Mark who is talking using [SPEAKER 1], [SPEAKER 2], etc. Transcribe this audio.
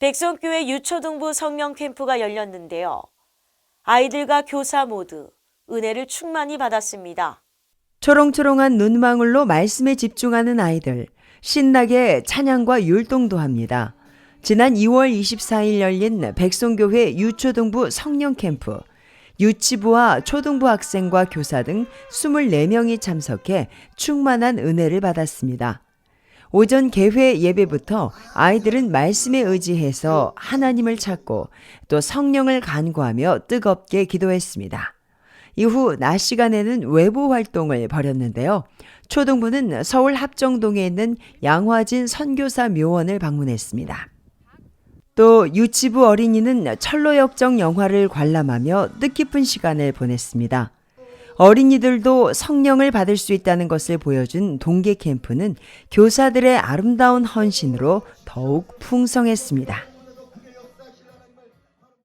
[SPEAKER 1] 백성교회 유초등부 성령 캠프가 열렸는데요. 아이들과 교사 모두 은혜를 충만히 받았습니다.
[SPEAKER 2] 초롱초롱한 눈망울로 말씀에 집중하는 아이들, 신나게 찬양과 율동도 합니다. 지난 2월 24일 열린 백송교회 유초등부 성령 캠프, 유치부와 초등부 학생과 교사 등 24명이 참석해 충만한 은혜를 받았습니다. 오전 개회 예배부터 아이들은 말씀에 의지해서 하나님을 찾고 또 성령을 간구하며 뜨겁게 기도했습니다. 이후 낮 시간에는 외부 활동을 벌였는데요. 초등부는 서울 합정동에 있는 양화진 선교사 묘원을 방문했습니다. 또 유치부 어린이는 철로역정 영화를 관람하며 뜻깊은 시간을 보냈습니다. 어린이들도 성령을 받을 수 있다는 것을 보여준 동계 캠프는 교사들의 아름다운 헌신으로 더욱 풍성했습니다.